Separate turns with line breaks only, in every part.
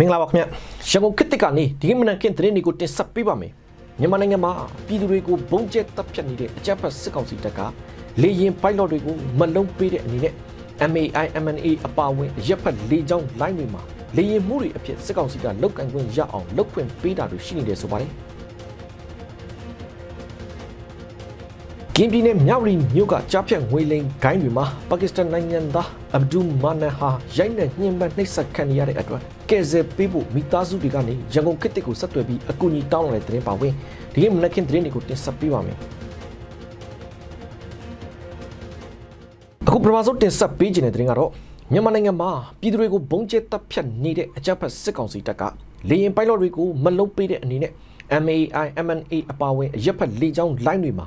မင်္ဂလာပါခင်ဗျရန်ကုန်ခေတ်တစ်ကနေဒီကနေ့မနက်ခင်းသတင်းတွေကိုတင်ဆက်ပေးပါမယ်မြန်မာနိုင်ငံမှာပြည်သူတွေကိုဘုံကျဲတပ်ဖြတ်နေတဲ့အကြမ်းဖက်စစ်ကောင်စီတပ်ကလေရင်ပိုက်လော့တွေကိုမလုံးပေးတဲ့အနေနဲ့ MAI MNA အပါအဝင်ရပ်ဖက်လေကြောင်းလိုင်းတွေမှာလေရင်မှုတွေအဖြစ်စစ်ကောင်စီကလုတ်ကန်ခွင့်ရအောင်လုတ်ခွင့်ပေးတာတွေရှိနေတယ်ဆိုပါတယ်ကင်းပြည်နယ်မြောက်ရီမြို့ကကြားဖြတ်ငွေလိမ်ဂိုင်းတွေမှာပါကစ္စတန်နိုင်ငံသားအဗ်ဒူမာနဟာရိုက်နှက်ညှဉ်းပန်းနှိပ်စက်ခံနေရတဲ့အတွက် ကဲဆယ်ပေးဖို့မိသားစုတွေကနေရန်ကုန်ခေတ်တစ်ကိုဆက်သွယ်ပြီးအကူအညီတောင်းလာတဲ့သတင်းပါဝင်ဒီကနေ့မနက်ခင်းသတင်းတွေကိုတင်ဆက်ပေးပါမယ်အခုပထမဆုံးတင်ဆက်ပေးခြင်းတဲ့သတင်းကတော့မြန်မာနိုင်ငံမှာပြည်သူတွေကိုဘုံကျဲတပ်ဖြတ်နေတဲ့အကြမ်းဖက်စစ်ကောင်စီတပ်ကလေရင်ပိုက်လော့တွေကိုမလုံးပေးတဲ့အနေနဲ့ MAI MNA အပါအဝင်ရပ်ဖက်လေကြောင်းလိုင်းတွေမှာ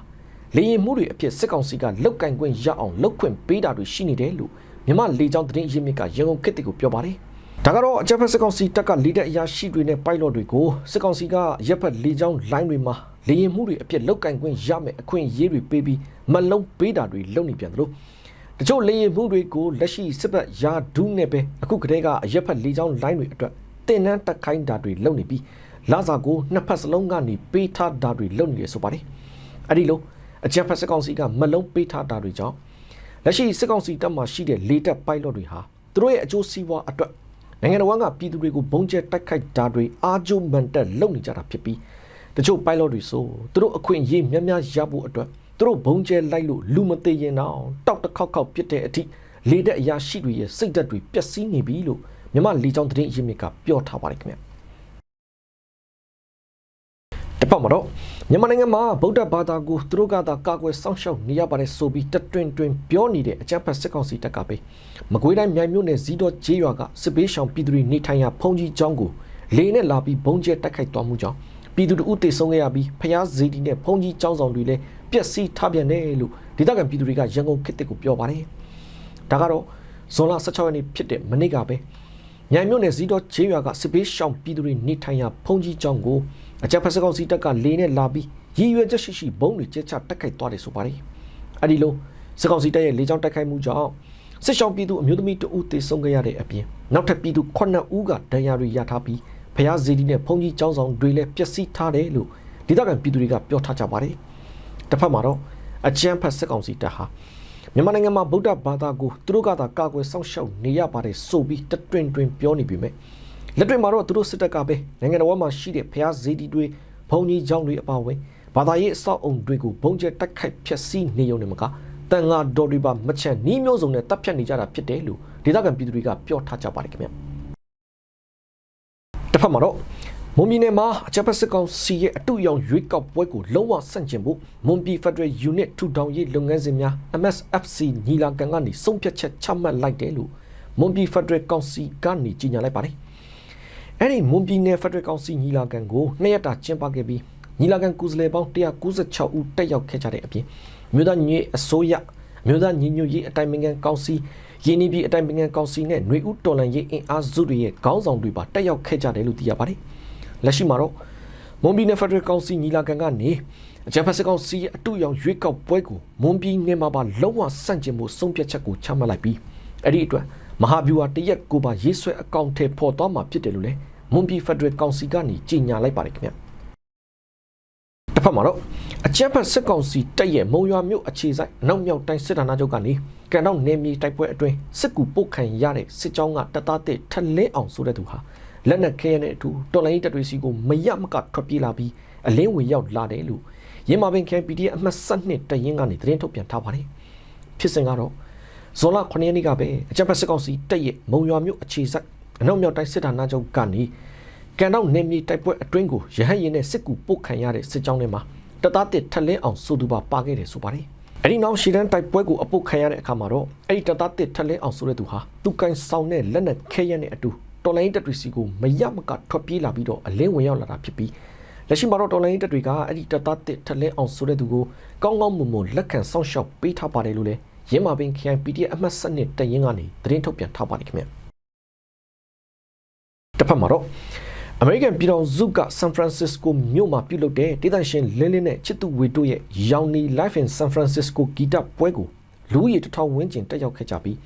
လေရင်မှုတွေအဖြစ်စစ်ကောင်စီကလုတ်ကင်ခွင့်ရအောင်လုတ်ခွင့်ပေးတာတွေရှိနေတယ်လို့မြန်မာလေကြောင်းသတင်းရင်းမြစ်ကရန်ကုန်ခေတ်ကိုပြောပါတယ်။ ဒါကတော့အကြမ်းဖက်စစ်ကောင်စီတပ်ကလေတဲ့အရာရှိတွေနဲ့ပိုက်လော့တွေကိုစစ်ကောင်စီကရပ်ဖက်လေကြောင်းလိုင်းတွေမှာလေရင်မှုတွေအဖြစ်လုတ်ကင်ခွင့်ရမယ်အခွင့်အရေးတွေပေးပြီးမလုံးပေးတာတွေလုပ်နေပြန်တယ်လို့တချို့လေရင်မှုတွေကိုလက်ရှိစစ်ဘက်ယာဒူးနဲ့ပဲအခုကတည်းကအရက်ဖက်လေကြောင်းလိုင်းတွေအတွက်တင်နန်းတက်ခိုင်းတာတွေလုပ်နေပြီးလာစာကိုနှစ်ဖက်စလုံးကနေပေးထားတာတွေလုပ်နေရဆိုပါတယ်။အဲဒီလိုအကြံဖက်စစ်ကောင်စီကမလုံးပေးထားတာတွေကြောင့်လက်ရှိစစ်ကောင်စီတပ်မှရှိတဲ့လေတပ်ပိုက်လော့တွေဟာသူတို့ရဲ့အကျိုးစီးပွားအတွက် နိုင်ငံတော်ကပြည်သူတွေကိုဘုံကျဲတိုက်ခိုက်တာတွေအာဂျိုမန်တက်လုပ်နေကြတာဖြစ်ပြီးတချို့ပိုက်လော့တွေဆိုသူတို့အခွင့်အရေးများများရဖို့အတွက်သူတို့ဘုံကျဲလိုက်လို့လူမသေးရင်တော့တောက်တစ်ခေါက်ခေါက်ပြစ်တဲ့အထိလေတပ်အရာရှိတွေရဲ့စိတ်ဓာတ်တွေပျက်စီးနေပြီလို့မြမလေကြောင်းသတင်းရင်းမြစ်ကပြောထားပါတယ်ခင်ဗျ တစ်ဖက်မှာတော့မြန်မာနိုင်ငံမှာဗုဒ္ဓဘာသာကိုသူတို့ကသာကာကွယ်စောင့်ရှောက်နေရပါတယ်ဆိုပြီးတတွင်တွင်ပြောနေတဲ့အကြမ်းဖက်စစ်ကောင်စီတပ်ကပဲမကွေးတိုင်းမြိုင်မြို့နယ်ဇီးတော်ကျေးရွာကစစ်ပေးရှောင်ပြည်သူတွေနေထိုင်ရာဖုန်ကြီးကျောင်းကိုလေနဲ့လာပြီးဘုံကျဲတိုက်ခိုက်သွားမှုကြောင့်ပြည်သူတို့တေဆုံးခဲ့ရပြီးဖျားဇေဒီနဲ့ဖုန်ကြီးကျောင်းဆောင်တွေလည်းပျက်စီးထားပြန်တယ်လို့ဒေသခံပြည်သူတွေကရန်ကုန်ခေတ်တစ်ကိုပြောပါတယ်ဒါကတော့ဇွန်လ16ရက်နေ့ဖြစ်တဲ့မနေ့ကပဲ မြိုင်မြို့နယ်ဇီးတော်ကျေးရွာကစစ်ပေးရှောင်ပြည်သူတွေနေထိုင်ရာဖုန်ကြီးကျောင်းကိုအကြမ်းဖက်စကောင်စီတပ်ကလေနဲ့လာပြီးရည်ရွယ်ချက်ရှိရှိဘုံတွေကျချတက်ခိုက်သွားတယ်ဆိုပါတယ်။အဲဒီလိုစကောင်စီတပ်ရဲ့လေကြောင်းတိုက်ခိုက်မှုကြောင့်စစ်ရှောင်းပြည်သူအမျိုးသမီးတဦးသေဆုံးခဲ့ရတဲ့အပြင်နောက်ထပ်ပြည်သူ9ဦးကဒဏ်ရာတွေရထားပြီးဖျားဇီဒီနဲ့ဖုန်ကြီးကျောင်းဆောင်တွေလည်းပျက်စီးထားတယ်လို့ဒေသခံပြည်သူတွေကပြောထားကြပါတယ်။တစ်ဖက်မှာတော့အကြမ်းဖက်စစ်ကောင်စီတပ်ဟာ မြန်မာနိုင်ငံမှာဗုဒ္ဓဘာသာကိုသူတို့ကသာကာကွယ်စောင့်ရှောက်နေရပါတယ်ဆိုပြီးတတွင်တွင်ပြောနေပြီမဲ့လက်တွေ့မှာတော့သူတို့စစ်တပ်ကပဲနိုင်ငံတော်မှာရှိတဲ့ဖျားဇီဒီတွေဘုံကြီးကျောင်းတွေအပါအဝင်ဘာသာရေးအဆောက်အုံတွေကိုဘုံကျဲတိုက်ခိုက်ဖျက်ဆီးနေုံနဲ့မကတန်ငါတော်တွေပါမချန်နီးမျိုးစုံနဲ့တပ်ဖြတ်နေကြတာဖြစ်တယ်လို့ဒေသခံပြည်သူတွေကပြောထားကြပါတယ်ခင်ဗျတစ်ဖက်မှာတော့ မွန်ပြည်နယ်မှာအကြပ်ပတ်စစ်ကောင်စီရဲ့အတူရောင်ရွေးကောက်ပွဲကိုလုံးဝဆန့်ကျင်ဖို့မွန်ပြည် Federal Unit ထူထောင်ရေးလုပ်ငန်းစဉ်များ MSFC ညီလာခံကနေဆုံးဖြတ်ချက်ချမှတ်လိုက်တယ်လို့မွန်ပြည် Federal Council ကနေကြေညာလိုက်ပါတယ်။အဲ့ဒီမွန်ပြည်နယ် Federal Council ညီလာခံကိုနှစ်ရက်တာကျင်းပခဲ့ပြီးညီလာခံကုစလေပေါင်း196ဦးတက်ရောက်ခဲ့ကြတဲ့အပြင်မြို့သားညီညွတ်အစိုးရမြို့သားညီညွတ်ရေးအတိုင်းအမြံကောင်စီရင်းနှီးပြီးအတိုင်းအမြံကောင်စီနဲ့ຫນွေဦးတော်လန်ရေးအင်အားစုတွေရဲ့ခေါင်းဆောင်တွေပါတက်ရောက်ခဲ့ကြတယ်လို့သိရပါတယ်။ လက်ရှိမှာတော့မွန်ပြည်နယ်ဖက်ဒရယ်ကောင်စီညီလာခံကနေအကြံဖက်စကောင်စီရဲ့အတူရောင်ရွေးကောက်ပွဲကိုမွန်ပြည်နယ်မှာပါလုံးဝဆန့်ကျင်မှုဆုံးဖြတ်ချက်ကိုချမှတ်လိုက်ပြီးအဲ့ဒီအတွက်မဟာဗျူဟာတရက်ကိုပါရေးဆွဲအကောင့်ထဲပေါ်သွားမှာဖြစ်တယ်လို့လည်းမွန်ပြည်ဖက်ဒရယ်ကောင်စီကနေကြေညာလိုက်ပါတယ်ခင်ဗျာ။တစ်ဖက်မှာတော့အကြမ်းဖက်စစ်ကောင်စီတပ်ရဲ့မုံရွာမြို့အခြေစိုက်အနောက်မြောက်တိုင်းစစ်ဌာနချုပ်ကနေကန်တော့နေမြေတိုက်ပွဲအတွင်းစစ်ကူပုတ်ခံရတဲ့စစ်ကြောင်းကတပ်သားတစ်ထလင်းအောင်ဆိုတဲ့သူဟာ လက်နက်ခဲရတဲ့အထူတော်လိုင်းတပ်တွေစီကိုမရမကထွက်ပြေးလာပြီးအလင်းဝင်ရောက်လာတယ်လို့ရင်းမာပင် KPD အမှတ်7တရင်ကနေသတင်းထုတ်ပြန်ထားပါတယ်ဖြစ်စဉ်ကတော့ဇွန်လ9ရက်နေ့ကပဲအကြမ်းဖက်စစ်ကောင်စီတပ်ရဲ့မုံရွာမြို့အခြေစိုက်အနောက်မြောက်တိုင်းစစ်ဌာနချုပ်ကနေကန်တော့နေမြေတိုက်ပွဲအတွင်းကိုရဟတ်ရင်နဲ့စစ်ကူပုတ်ခံရတဲ့စစ်ကြောင်းတွေမှာတပ်သားတစ်ထလင်းအောင်ဆိုသူပါပါခဲ့တယ်ဆိုပါတယ်အဲ့ဒီနောက်ရှီတန်းတိုက်ပွဲကိုအပုတ်ခံရတဲ့အခါမှာတော့အဲ့ဒီတပ်သားတစ်ထလင်းအောင်ဆိုတဲ့သူဟာသူကန်ဆောင်တဲ့လက်နက်ခဲရနဲ့အတူ တော်လိုင်းတက်တွေစီကိုမရမကထွက်ပြေးလာပြီးတော့အလင်းဝင်ရောက်လာတာဖြစ်ပြီးလက်ရှိမှာတော့တော်လိုင်းတက်တွေကအဲ့ဒီတပ်သားတစ်ထလင်းအောင်ဆိုတဲ့သူကိုကောင်းကောင်းမွန်မွန်လက်ခံစောင့်ရှောက်ပေးထားပါတယ်လို့လည်းရင်းမာပင် KI PDF အမှတ်7တရင်ကနေသတင်းထုတ်ပြန်ထားပါတယ်ခင်ဗျတစ်ဖက်မှာတော့အမေရိကန်ပြည်ထောင်စုကဆန်ဖရန်စစ္စကိုမြို့မှာပြုလုပ်တဲ့ဒေသရှင်လင်းလင်းနဲ့ချစ်သူဝေတို့ရဲ့ရောင်နီ Life in San Francisco ဂီတပွဲကိုလူဦးရေတစ်ထောင်ဝန်းကျင်တက်ရောက်ခဲ့ကြပြီး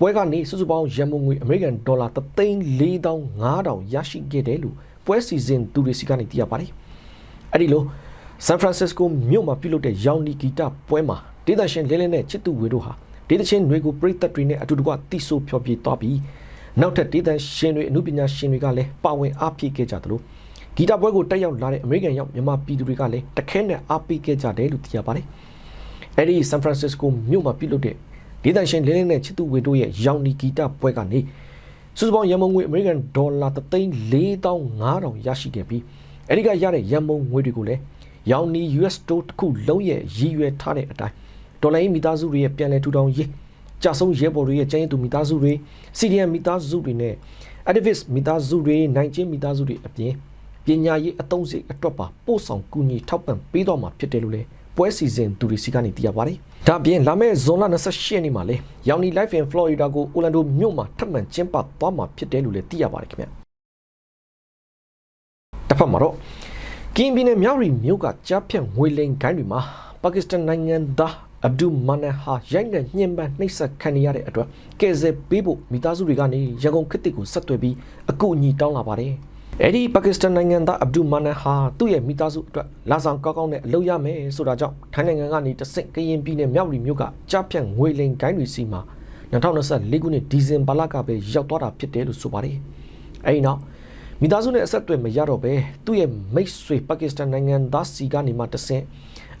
ပွဲကနေစုစုပေါင်းရန်ပုံငွေအမေရိကန်ဒေါ်လာ3,45000ရရှိခဲ့တယ်လို့ပွဲစီစဉ်သူတွေစီကနေသိရပါတယ်။အဲ့ဒီလိုဆန်ဖရန်စစ္စကိုမြို့မှာပြုလုပ်တဲ့ရောင်နီဂီတပွဲမှာဒေသရှင်လဲလဲနဲ့ချစ်သူဝေတို့ဟာဒေသချင်းတွေကိုပြည်သက်တွေနဲ့အတူတကွတိဆိုဖျော်ဖြေသွားပြီးနောက်ထပ်ဒေသရှင်တွေအမှုပညာရှင်တွေကလည်းပါဝင်အားဖြည့်ခဲ့ကြသလိုဂီတပွဲကိုတက်ရောက်လာတဲ့အမေရိကန်ရောက်မြန်မာပြည်သူတွေကလည်းတခဲနဲ့အားပေးခဲ့ကြတယ်လို့သိရပါတယ်။အဲဒီဆန်ဖရန်စစ္စကိုမြို့မှာပြုလုပ်တဲ့ ဒေသရှင်လဲလဲနဲ့ချစ်သူဝေတို့ရဲ့ရောင်နီဂီတပွဲကနေစုစုပေါင်းရန်ပုံငွေအမေရိကန်ဒေါ်လာ3,45000ရရှိခဲ့ပြီးအဲဒီကရတဲ့ရန်ပုံငွေတွေကိုလည်းရောင်နီ US တိုးတစ်ခုလုံးရဲ့ရည်ရွယ်ထားတဲ့အတိုင်းဒေါ်လာရေးမိသားစုတွေရဲ့ပြန်လည်ထူထောင်ရေးကြာဆုံးရဲဘော်တွေရဲ့ကျန်းရည်သူမိသားစုတွေ CDM မိသားစုတွေနဲ့ activist မိသားစုတွေနိုင်ချင်းမိသားစုတွေအပြင်ပညာရေးအသုံးစရိတ်အတွက်ပါပို့ဆောင်ကူညီထောက်ပံ့ပေးတော့မှာဖြစ်တယ်လို့လည်း ပွဲစီစဉ်သူတွေစီကနေသိရပါတယ်။ဒါ့အပြင်လာမယ့်ဇွန်လ28ရက်နေ့မှာလည်းရောင်နီ Life in Florida ကို Orlando မြို့မှာထပ်မံကျင်းပသွားမှာဖြစ်တယ်လို့လည်းသိရပါတယ်ခင်ဗျ။တစ်ဖက်မှာတော့ကင်းပြည်နယ်မြောက်ရီမြို့ကကြားဖြတ်ငွေလိမ်ဂိုင်းတွေမှာပါကစ္စတန်နိုင်ငံသားအဗ်ဒူမာနဟာရိုက်နှက်ညှဉ်းပန်းနှိပ်စက်ခံနေရတဲ့အတွက်ကယ်ဆယ်ပေးဖို့မိသားစုတွေကနေရန်ကုန်ခေတ်တစ်ကိုဆက်သွယ်ပြီးအကူအညီတောင်းလာပါတယ်။ အဲဒီပါကစ္စတန်နိုင်ငံသားအဗ်ဒူမာနဟာသူ့ရဲ့မိသားစုအတွက်လာဆောင်ကောင်းကောင်းနဲ့အလုပ်ရမယ်ဆိုတာကြောင့်ထိုင်းနိုင်ငံကနေတဆင့်ကရင်ပြည်နယ်မြောက်ရီမြို့ကကြားဖြတ်ငွေလိမ်ဂိုင်းတွေစီမှာ2024ခုနှစ်ဒီဇင်ဘာလကပဲရောက်သွားတာဖြစ်တယ်လို့ဆိုပါတယ်။အဲဒီနောက်မိသားစုနဲ့အဆက်အသွယ်မရတော့ပဲသူ့ရဲ့မိတ်ဆွေပါကစ္စတန်နိုင်ငံသားစီကနေမှတဆင့်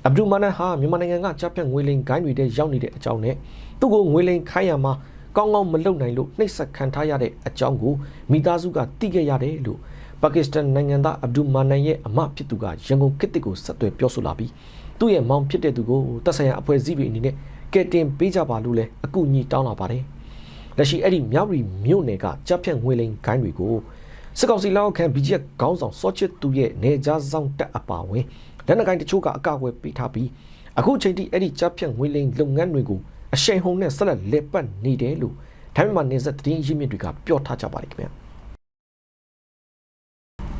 အဗ္ဒူမာနဟာမြန်မာနိုင်ငံကကြားဖြတ်ငွေလိမ်ဂိုင်းတွေထဲရောက်နေတဲ့အကြောင်းနဲ့သူ့ကိုငွေလိမ်ခိုင်းရမှာကောင်းကောင်းမလုပ်နိုင်လို့နှိပ်စက်ခံထားရတဲ့အကြောင်းကိုမိသားစုကသိခဲ့ရတယ်လို့ ပါကစ္စတန်နိုင်ငံသားအဗ္ဒူမာနန်ရဲ့အမဖြစ်သူကရန်ကုန်ခေတ်တစ်ကိုဆက်သွယ်ပြောဆိုလာပြီးသူ့ရဲ့မောင်ဖြစ်တဲ့သူကိုတပ်ဆိုင်ရာအဖွဲ့အစည်းတွေအနေနဲ့ကဲတင်ပေးကြပါလို့လဲအကူအညီတောင်းလာပါတယ်လက်ရှိအဲ့ဒီမြောက်ရီမြို့နယ်ကကြားဖြတ်ငွေလိမ်ဂိုင်းတွေကိုစစ်ကောင်စီလက်အောက်ခံ BGF ခေါင်းဆောင်စောချစ်သူရဲ့နေကြားဆောင်တက်အပါဝင်လက်နက်ကိုင်းတချို့ကအကောက်အဝယ်ပေးထားပြီးအခုချိန်ထိအဲ့ဒီကြားဖြတ်ငွေလိမ်လုပ်ငန်းတွေကိုအရှိန်ဟုန်နဲ့ဆက်လက်လက်ပတ်နေတယ်လို့ထိုင်းမြန်မာနေဆက်သတင်းရင်းမြစ်တွေကပြောထားကြပါတယ်ခင်ဗျာ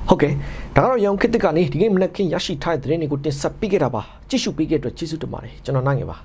ဟုတ်ကဲ့ဒါကတော့ရောင်ခစ်တစ်ကနေဒီနေ့မနက်ခင်းရရှိထားတဲ့သတင်းတွေကိုတင်ဆက်ပေးခဲ့တာပါကြည့်ရှုပေးခဲ့တဲ့အတွက်ကျေးဇူးတင်ပါတယ်ကျွန်တော်နိုင်ငယ်ပါ